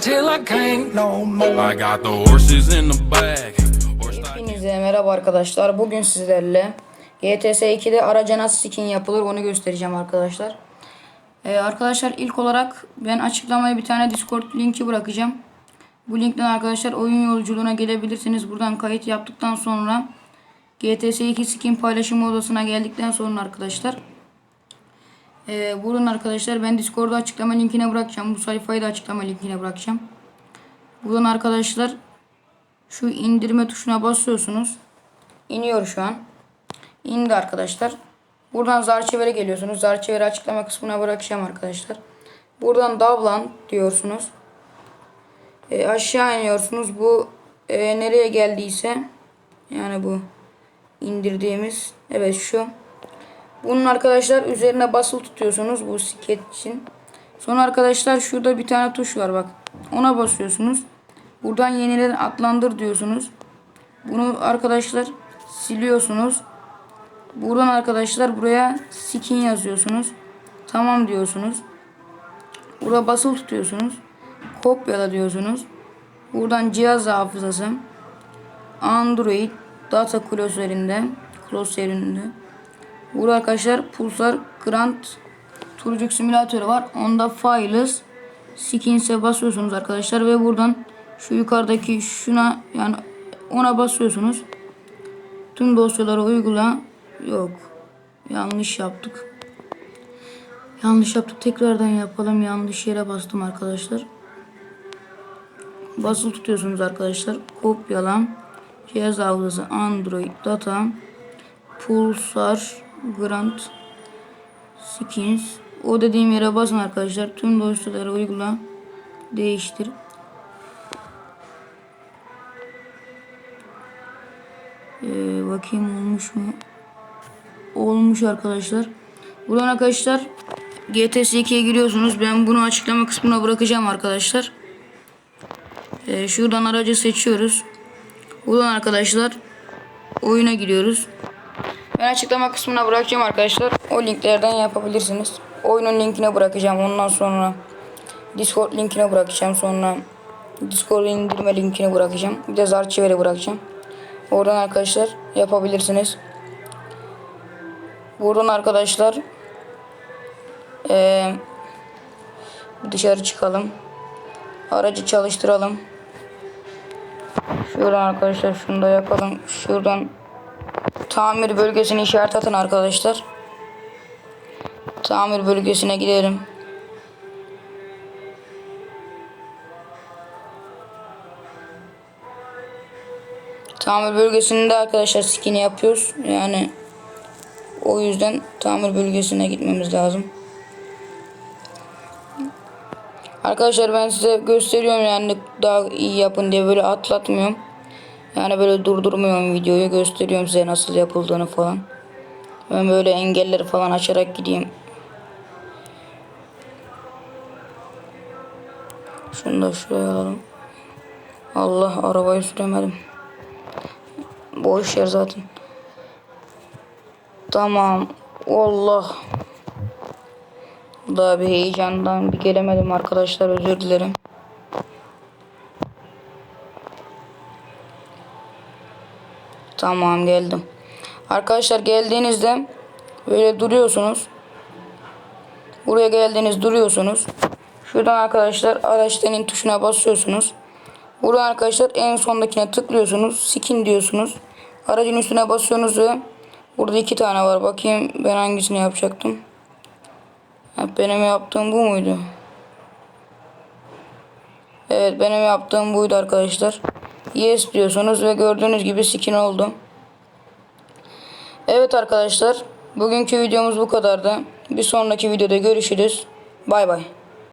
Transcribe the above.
till I can't no more. I got the horses in the. Horse Hepinize merhaba arkadaşlar. Bugün sizlerle GTS 2'de araca nasıl skin yapılır onu göstereceğim arkadaşlar. Ee, arkadaşlar ilk olarak ben açıklamaya bir tane Discord linki bırakacağım. Bu linkten arkadaşlar oyun yolculuğuna gelebilirsiniz. Buradan kayıt yaptıktan sonra GTS 2 skin paylaşım odasına geldikten sonra arkadaşlar ee, buradan arkadaşlar ben Discord'da açıklama linkine bırakacağım. Bu sayfayı da açıklama linkine bırakacağım. Buradan arkadaşlar şu indirme tuşuna basıyorsunuz. İniyor şu an. İndi arkadaşlar. Buradan Zarçever'e geliyorsunuz. Zarçever'i açıklama kısmına bırakacağım arkadaşlar. Buradan Davlan diyorsunuz. E, aşağı iniyorsunuz. Bu e, nereye geldiyse yani bu indirdiğimiz evet şu. Bunun arkadaşlar üzerine basılı tutuyorsunuz bu sket için. Sonra arkadaşlar şurada bir tane tuş var bak. Ona basıyorsunuz. Buradan yeniden adlandır diyorsunuz. Bunu arkadaşlar siliyorsunuz. Buradan arkadaşlar buraya skin yazıyorsunuz. Tamam diyorsunuz. Burada basılı tutuyorsunuz. Kopyala diyorsunuz. Buradan cihaz hafızası. Android data klasöründe. Klasöründe. Burada arkadaşlar Pulsar Grand Turcuk simülatörü var. Onda Files Skins'e basıyorsunuz arkadaşlar ve buradan şu yukarıdaki şuna yani ona basıyorsunuz. Tüm dosyaları uygula. Yok. Yanlış yaptık. Yanlış yaptık. Tekrardan yapalım. Yanlış yere bastım arkadaşlar. Basılı tutuyorsunuz arkadaşlar. Kopyala. Cihaz hafızası Android data Pulsar Grand Skins o dediğim yere basın arkadaşlar. Tüm dosyaları uygula. Değiştir. Ee, bakayım olmuş mu? Olmuş arkadaşlar. Buradan arkadaşlar GTS 2'ye giriyorsunuz. Ben bunu açıklama kısmına bırakacağım arkadaşlar. Ee, şuradan aracı seçiyoruz. Buradan arkadaşlar oyuna giriyoruz. Ben açıklama kısmına bırakacağım arkadaşlar. O linklerden yapabilirsiniz. Oyunun linkine bırakacağım. Ondan sonra Discord linkine bırakacağım. Sonra Discord indirme linkine bırakacağım. Bir de Zarchiver'e bırakacağım. Oradan arkadaşlar yapabilirsiniz. Buradan arkadaşlar eee, dışarı çıkalım. Aracı çalıştıralım. Şuradan arkadaşlar şunu da yapalım. Şuradan tamir bölgesini işaret atın arkadaşlar. Tamir bölgesine gidelim. Tamir bölgesinde arkadaşlar skin'i yapıyoruz. Yani o yüzden tamir bölgesine gitmemiz lazım. Arkadaşlar ben size gösteriyorum yani daha iyi yapın diye böyle atlatmıyorum. Yani böyle durdurmuyorum videoyu gösteriyorum size nasıl yapıldığını falan. Ben böyle engelleri falan açarak gideyim. Şunu da şuraya alalım. Allah arabayı süremedim. Boş yer zaten. Tamam. Allah. Daha bir heyecandan bir gelemedim arkadaşlar özür dilerim. Tamam geldim. Arkadaşlar geldiğinizde böyle duruyorsunuz. Buraya geldiğiniz duruyorsunuz. Şuradan arkadaşlar araçların tuşuna basıyorsunuz. Buradan arkadaşlar en sondakine tıklıyorsunuz. Skin diyorsunuz. Aracın üstüne basıyorsunuz ve burada iki tane var. Bakayım ben hangisini yapacaktım. Benim yaptığım bu muydu? Evet benim yaptığım buydu arkadaşlar. Yes diyorsunuz ve gördüğünüz gibi skin oldu. Evet arkadaşlar bugünkü videomuz bu kadardı. Bir sonraki videoda görüşürüz. Bay bay.